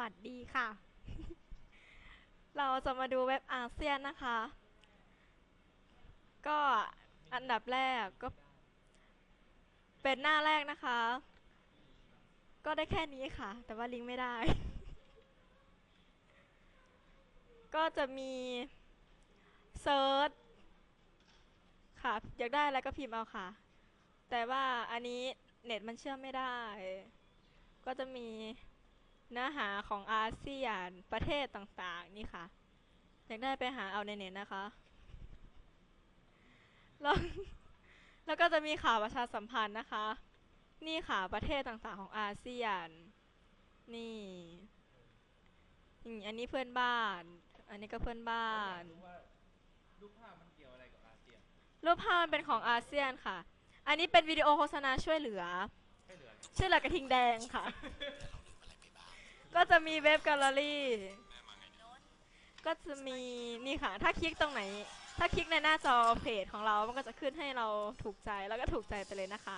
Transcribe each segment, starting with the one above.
วัสดีค่ะ เราจะมาดูเว็บอาเซียนนะคะ ก็อันดับแรกก็ เป็นหน้าแรกนะคะ ก็ได้แค่นี้ค่ะ แต่ว่าลิงก์ไม่ได้ ก็จะมีเซิร์ชค่ะ อยากได้อะไรก็พิมพ์เอาค่ะ แต่ว่าอันนี้เน็ตมันเชื่อมไม่ได้ ก็จะมี เนื้อหาของอาเซียนประเทศต่างๆ นี่ค่ะ อยากได้ไปหาเอาในเน็ตนะคะ แล้วแล้วก็จะมีข่าวประชาสัมพันธ์นะคะ นี่ค่ะประเทศต่างๆ ของอาเซียน นี่อืมอันนี้เพื่อนบ้าน อันนี้ก็เพื่อนบ้านอยกรู้ว่ารูปภาพมันเกี่ยวอะไรกับอาเซียนรูปภาพมันเป็นของอาเซียนค่ะ อันนี้เป็นวิดีโอโฆษณาช่วยเหลือใช่เหลือไงช่วยเหลือกระทิงแดงค่ะ ก็จะมีเว็บแกลเลอรี่ ก็จะมีนี่ค่ะ ถ้าคลิกตรงไหน ถ้าคลิกในหน้าจอเพจของเรา มันก็จะขึ้นให้เราถูกใจแล้วก็ถูกใจไปเลยนะคะ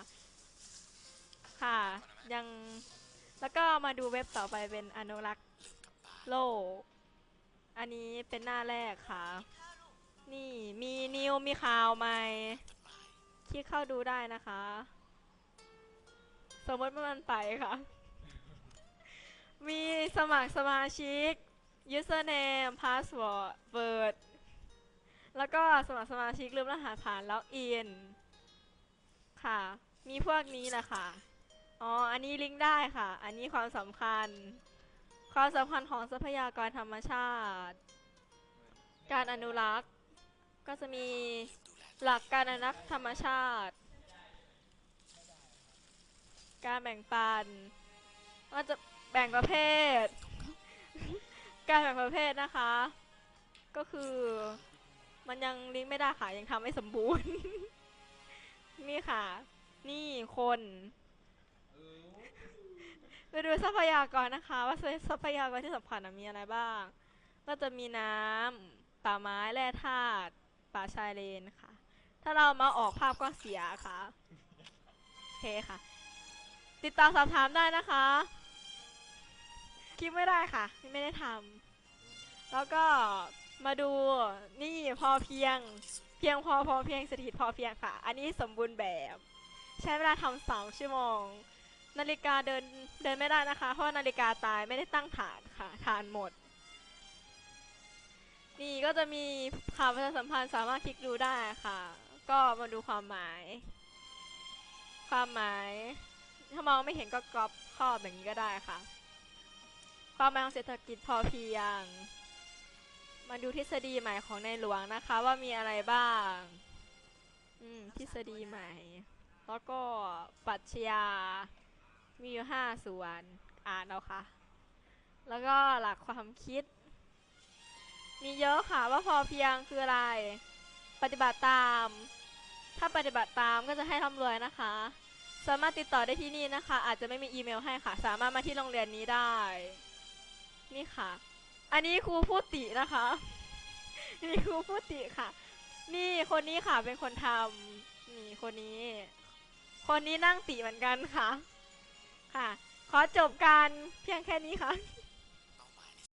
ค่ะ ยังแล้วก็มาดูเว็บต่อไปเป็นอนุรักษ์โลก อันนี้เป็นหน้าแรกค่ะ นี่มีนิวมีข่าวใหม่คลิกเข้าดูได้นะคะ สมมติว่ามันไปค่ะ มีสมัครสมาชิก username password word แล้วก็สมัครสมาชิกลืมรหัสผ่านล็อกอิน ค่ะ มีพวกนี้แหละค่ะ อ๋อ อันนี้ลิงก์ได้ค่ะ อันนี้ความสำคัญ ความสำคัญของทรัพยากรธรรมชาติ การอนุรักษ์ ก็จะมีหลักการอนุรักษ์ธรรมชาติ การแบ่งปันว่าจะ แบ่งประเภท การแบ่งประเภทนะคะ ก็คือ มันยังลิงก์ไม่ได้ค่ะ ยังทำไม่สมบูรณ์ นี่ค่ะ นี่คนไปดูทรัพยากรนะคะ ว่าทรัพยากรที่สำคัญมีอะไรบ้าง ก็จะมีน้ำป่าไม้แร่ธาตุป่าชายเลนค่ะ ถ้าเรามาออกภาพก็เสียค่ะโอเคค่ะ ติดต่อสอบถามได้นะคะ ลิปไม่ได้ค่ะ ไม่ได้ทำแล้วก็มาดูนี่พอเพียง เพียงพอพอเพียงสถิตพอเพียงค่ะ อันนี้สมบูรณ์แบบ ใช้เวลาทำสามชั่วโมง นาฬิกาเดินเดินไม่ได้นะคะ เพราะนาฬิกาตายไม่ได้ตั้งฐานค่ะฐานหมด นี่ก็จะมีข่าวประชาสัมพันธ์สามารถคลิกดูได้ค่ะ ก็มาดูความหมาย ความหมาย ถ้ามองไม่เห็นก็กรอบครอบอย่างนี้ก็ได้ค่ะ ความหมายของเศรษฐกิจพอเพียง มาดูทฤษฎีใหม่ของในหลวงนะคะว่ามีอะไรบ้าง อืมทฤษฎีใหม่ แล้วก็ปรัชญา มีอยู่ห้าส่วน อ่านเอาค่ะ แล้วก็หลักความคิด มีเยอะค่ะว่าพอเพียงคืออะไร ปฏิบัติตาม ถ้าปฏิบัติตามก็จะให้ร่ำรวยนะคะสามารถติดต่อได้ที่นี่นะคะ อาจจะไม่มีอีเมลให้ค่ะ สามารถมาที่โรงเรียนนี้ได้ นี่ค่ะ อันนี้ครูพูดตินะคะ นี่ครูพูดติค่ะ นี่คนนี้ค่ะเป็นคนทำนี่คนนี้ คนนี้นั่งติเหมือนกันค่ะ ค่ะ ขอจบการเพียงแค่นี้ค่ะ